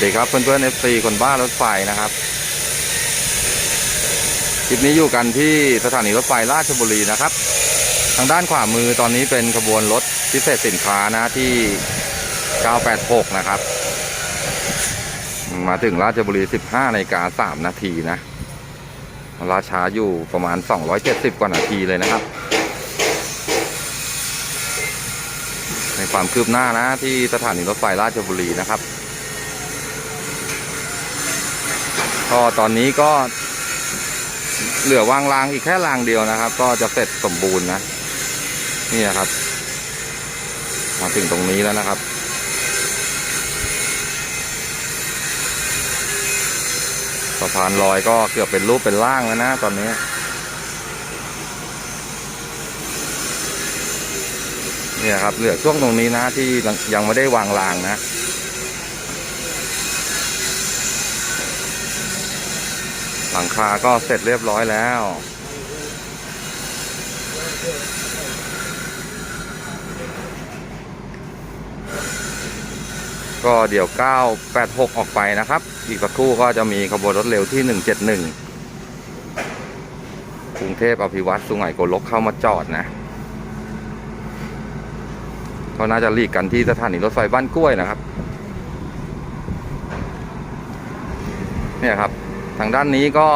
สวัสดีครับเพื่อนๆ FC คนบ้ารถไฟนะครับ คลิปนี้อยู่กันที่สถานีรถไฟราชบุรีนะครับ ทางด้านขวามือตอนนี้เป็นขบวนรถพิเศษสินค้านะที่ 986 นะครับ มาถึงราชบุรี 15นาฬิกา3นาทีนะ ราช้าอยู่ประมาณ 270 กว่านาทีเลยนะครับ ในความคืบหน้านะที่สถานีรถไฟราชบุรีนะครับ ก็ตอนนี้ก็เหลือวางรางอีกแค่รางเดียวนะครับ ก็จะเสร็จสมบูรณ์นะ นี่นะครับ มาถึงตรงนี้แล้วนะครับ สะพานลอยก็เกือบเป็นรูปเป็นร่างแล้วนะตอนนี้เนี่ยครับเหลือช่วงตรงนี้นะที่ยังไม่ได้วางรางนะ หลังคาก็เสร็จเรียบร้อยแล้ว ก็เดี๋ยว 986 ออกไปนะครับ อีกสักครู่ก็จะมีขบวนรถเร็วที่ 171 กรุงเทพอภิวัตสุไหงโกลกเข้ามาจอดนะก็น่าจะรีกกันที่สถานีรถไฟบ้านกล้วยนะครับ เนี่ยครับ ทางด้านนี้ก็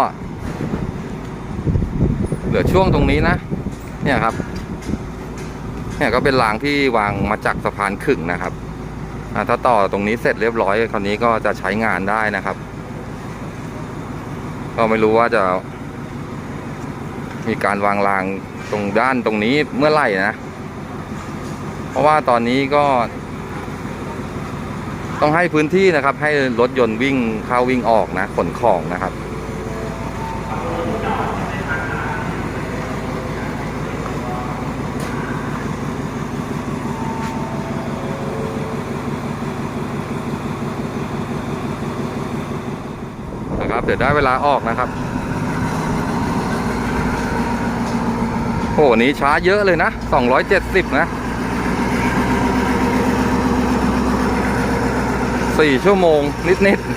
เหลือช่วงตรงนี้นะ เนี่ยครับ เนี่ยก็เป็นรางที่วางมาจากสะพานขึงนะครับถ้าต่อตรงนี้เสร็จเรียบร้อยคราวนี้ก็จะใช้งานได้นะครับ ก็ไม่รู้ว่าจะ มีการวางรางตรงด้านตรงนี้เมื่อไหร่นะ เพราะว่าตอนนี้ก็ ต้องให้พื้นที่นะครับ ให้รถยนต์วิ่งเข้าวิ่งออกนะขนของนะครับนะครับเดี๋ยวได้เวลาออกนะครับโอ้โหนี้ช้าเยอะเลยนะ 270 นะ สี่ชั่วโมงนิดๆ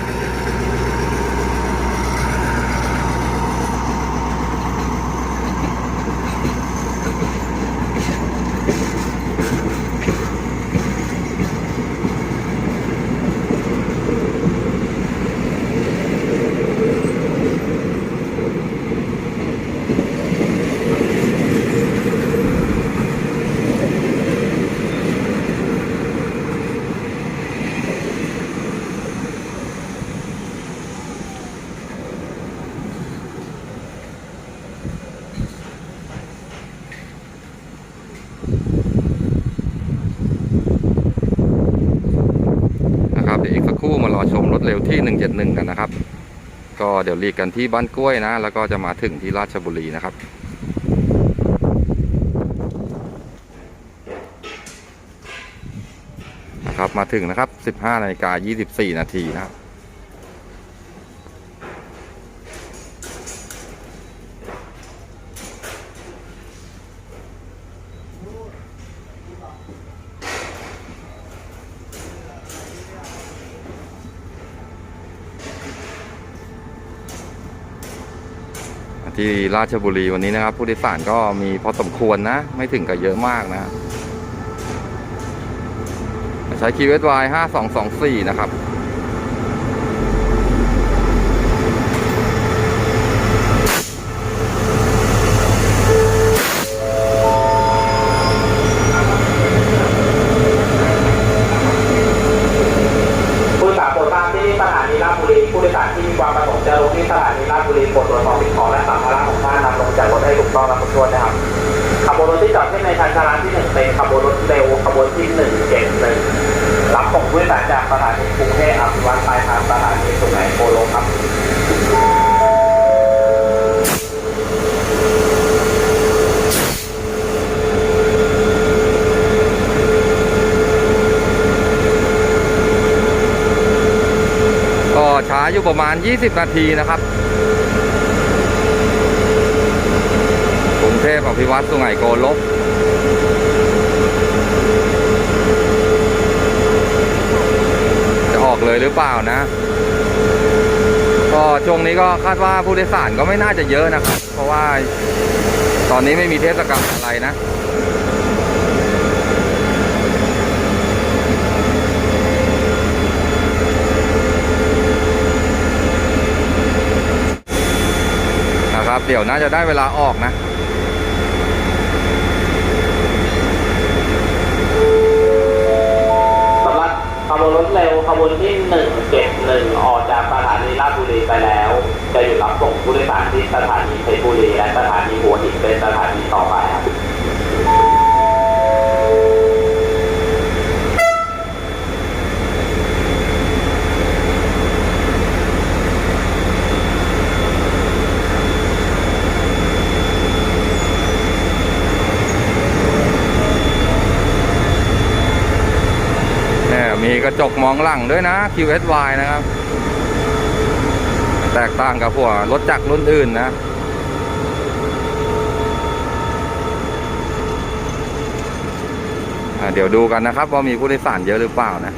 นะครับ เดี๋ยวอีกสักครู่มารอ ชมรถเร็วที่ 171 กันนะครับ ก็เดี๋ยวรีกกันที่บ้านกล้วยนะ แล้วก็จะมาถึงที่ราชบุรีนะครับนะครับ มาถึงนะครับ 15นาฬิกา24 นาทีนะครับ ที่ราชบุรีวันนี้นะครับ ผู้โดยสารก็มีพอสมควรนะ ไม่ถึงกับเยอะมากนะ ใช้ QSY 5224 นะครับ ผู้โดยสารโปรดทราบที่สถานีราชบุรีผู้โดยสารที่มีความประสงค์จะลงที่สถานีราชบุรีโปรดตรวจสอบสิ่งของและสัมภาระของท่านนำลงจากรถให้ถูกต้องและครบถ้วนนะครับขบวนรถที่จอดที่ในชานชาลาที่หนึ่งเป็นขบวนรถเร็วขบวนที่หนึ่งเจ็ดหนึ่งรับส่ง ผู้โดยสารจากสถานีกรุงเทพอภิวัตปลายทางสถานีสุไหงโกลกครับก็ช้าอยู่ประมาณ 20 นาทีนะครับกรุงเทพอภิวัตสุไหงโกลก จะออก เลยหรือเปล่านะ ก็ช่วงนี้ก็คาดว่าผู้โดยสารก็ไม่น่าจะเยอะนะครับ เพราะว่าตอนนี้ไม่มีเทศกาลอะไรนะนะครับเดี๋ยวน่าจะได้เวลาออกนะสำหรับขบรถเร็ว บวนที่171ออกจากสถานีราชบุรีไปแล้ว จะหยุดรับส่งผู้โดยสารที่สถานีเพชรบุรีและสถานีหัวหินเป็นสถานีต่อไปครับ มีกระจกมองหลังด้วยนะ QSY นะครับ แตกต่างกับพวกรถจักรรุ่นอื่นนะอะเดี๋ยวดูกันนะครับ ว่ามีผู้โดยสารเยอะหรือเปล่านะ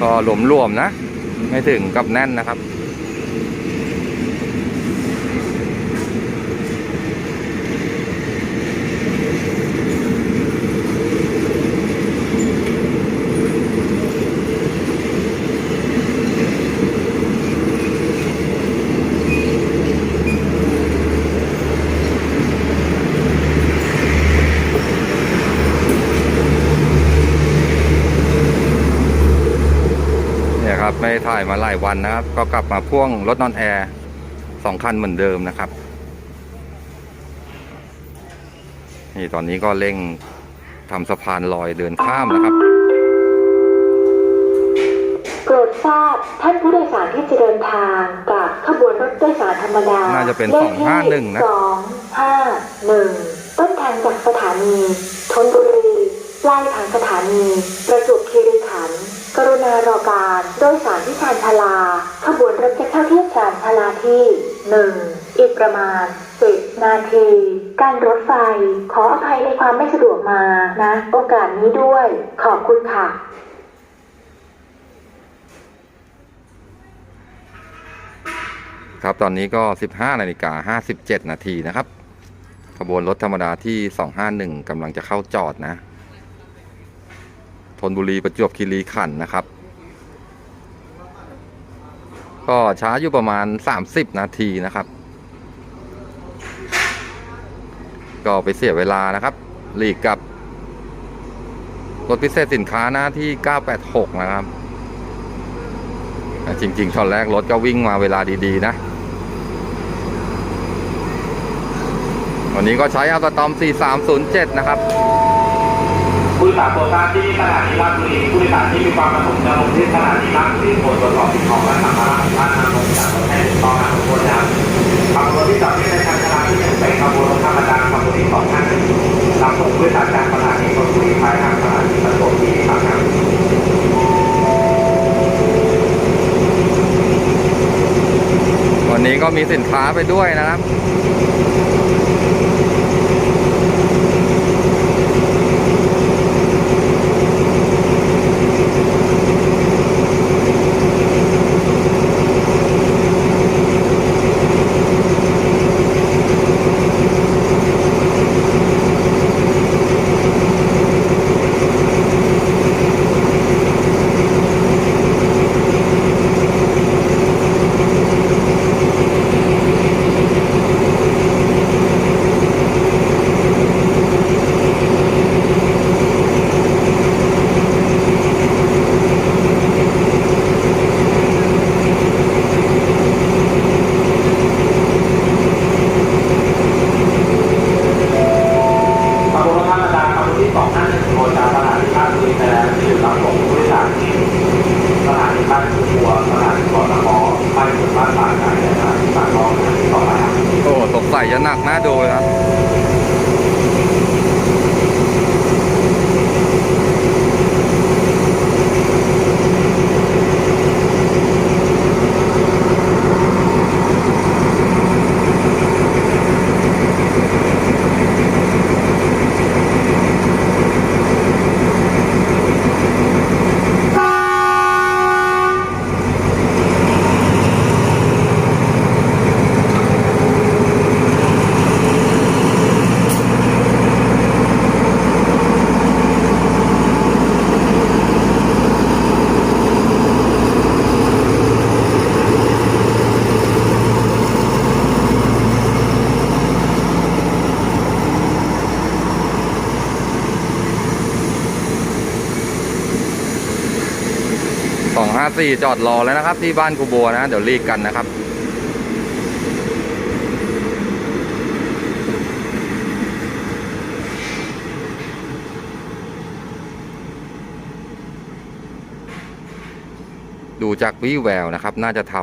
ก็หลวมๆนะ ไม่ถึงกับแน่นนะครับ เนี่ยครับ ไม่ได้ ถ่ายมาหลายวันนะครับ ก็กลับมาพ่วงรถนอนแอร์สองคันเหมือนเดิมนะครับนี่ตอนนี้ก็เร่งทำสะพานลอยเดินข้ามนะครับโปรดทราบท่านผู้โดยสารที่จะเดินทางกับขบวนรถโดยสารธรรมดาน่าจะเป็นลขที่251นะสองห้าหนึ่งต้นทางจากสถานีธนบุรีปลายทางสถานี ประจวบคีรีขันธ์ กรุณารอการโดยสารที่ชานชาลา ขบวนรถจะเข้าเทียบชานชาลาที่หนึ่งอีกประมาณสิบนาที การรถไฟ ขออภัยในความไม่สะดวกมานะ โอกาสนี้ด้วย ขอบคุณค่ะครับตอนนี้ก็ 15นาฬิกา57 นาทีนะครับ ขบวนรถธรรมดาที่ 251กำลังจะเข้าจอดนะ ธนบุรีประจวบคีรีขันธ์นะครับ ก็ช้าอยู่ประมาณ 30 นาทีนะครับ ก็ไปเสียเวลานะครับ หลีกกับรถพิเศษสินค้าหน้าที่ 986 นะครับ จริงๆตอนแรกรถก็วิ่งมาเวลาดีๆนะ วันนี้ก็ใช้อัลตตอม 4307 นะครับ ผู้โดยสารโปรดทราบที่สถานีราชบุรีผู้โดยสารที่มีความประสงค์จะลงที่สถานีราชบุรีโปรดตรวจสอบสิ่งของและสัมภาระของท่านนำลงจากรถให้ถูกต้องตามขบวนการขบวนที่จอดที่ในชานชาลาที่หนึ่งเป็นขบวนรถธรรมดาขบวนที่สองห้าหนึ่งรับส่งผู้โดยสารจากสถานีธนบุรีไปทางสถานีประจวบคีรีขันธ์ครับวันนี้ก็มีสินค้าไปด้วยนะครับ สี่จอดรอแล้วนะครับ ที่บ้านครูบัวนะ เดี๋ยวรีกกันนะครับดูจากวิแววนะครับ น่าจะท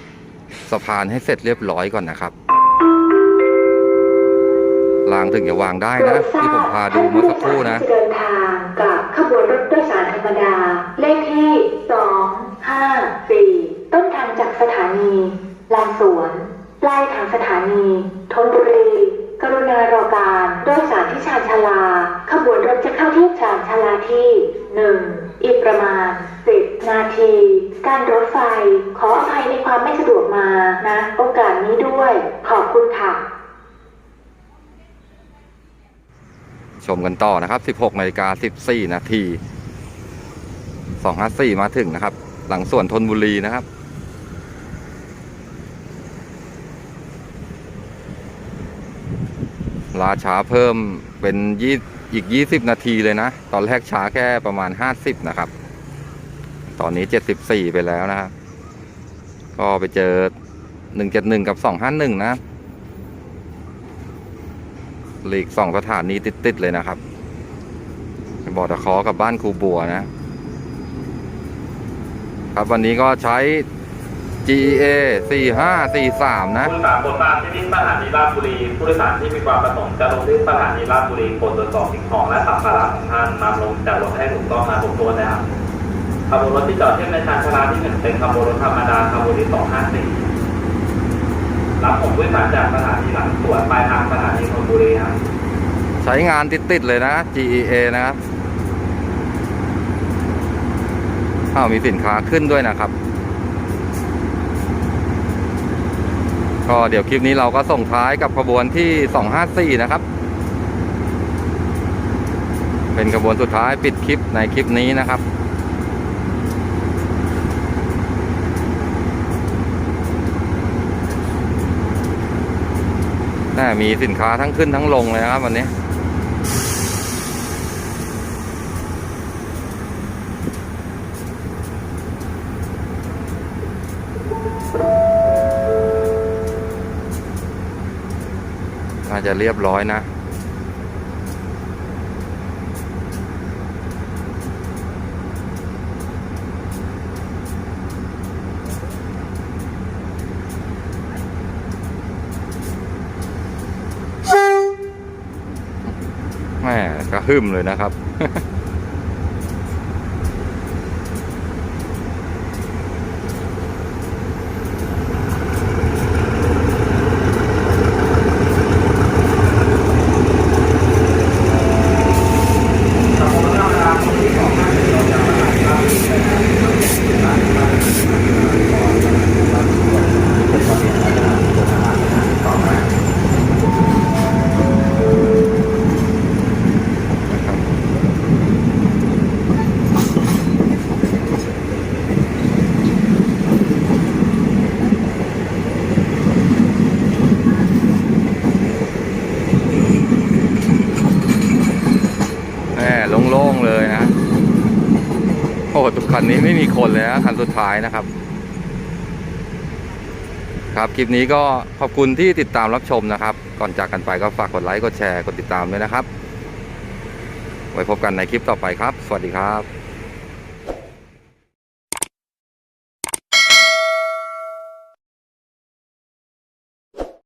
ำสะพานให้เสร็จเรียบร้อยก่อนนะครับรางถึงจะวางได้นะ ที่ผมพาดูเมื่อสักครู่นะเดินทางกับขบวนรถโดยสารธรรมดา เลขที่ 2 5 4 ต้นทางจาก สถานีลานสวนปลายทางสถานีธนบุรี กรุณารอการโดยสารที่ชานชาลา ขบวนรถจะเข้าที่ชานชาลาที่1อีกประมาณ10นาที การรถไฟ ขออภัยในความไม่สะดวกมานะโอกาสนี้ด้วย ขอบคุณค่ะชมกันต่อนะครับ 16นาฬิกา14 นาที 254 มาถึงนะครับ หลังส่วนธนบุรีนะครับ ลาช้าเพิ่มเป็นยี่อีก 20 นาทีเลยนะ ตอนแรกช้าแค่ประมาณ 50 นะครับ ตอนนี้ 74 ไปแล้วนะครับ ก็ไปเจอ 171 กับ 251 นะหลีกสองสถานีติด ๆ เลยนะครับบอตะคอกับบ้านครูบัวนะ ครับวันนี้ก็ใช้ GEA 4543 นะผู้โดยสารโปรดทราบที่นี่สถานีราชบุรีผู้โดยสารที่มีความประสงค์จะลงที่สถานีราชบุรีโปรดตรวจสอบสิ่งของและสัมภาระของท่านนำลงจากรถให้ถูกต้องนะทุกตัวนะครับขบวนรถที่จอดเทียบในชานชาลาที่หนึ่งเป็นขบวนรถธรรมดาขบวนที่สองห้าสี่รับผมผู้โดยสารจากสถานีหลังสวนปลายทางสถานีธนบุรีครับใช้งานติดๆเลยนะ GEA นะครับอ้าวมีสินค้าขึ้นด้วยนะครับ ก็เดี๋ยวคลิปนี้เราก็ส่งท้ายกับขบวนที่ 254 นะครับ เป็นขบวนสุดท้ายปิดคลิปในคลิปนี้นะครับน่มีสินค้าทั้งขึ้นทั้งลงเลยครับวันนี้ จะเรียบร้อยนะ แม่กระหึ่มเลยนะครับ ทุกคันนี้ไม่มีคนเลยนะคันสุดท้ายนะครับ ครับคลิปนี้ก็ขอบคุณที่ติดตามรับชมนะครับ ก่อนจากกันไปก็ฝากกดไลค์กดแชร์กดติดตามด้วยนะครับ ไว้พบกันในคลิปต่อไปครับ สวัสดีครับ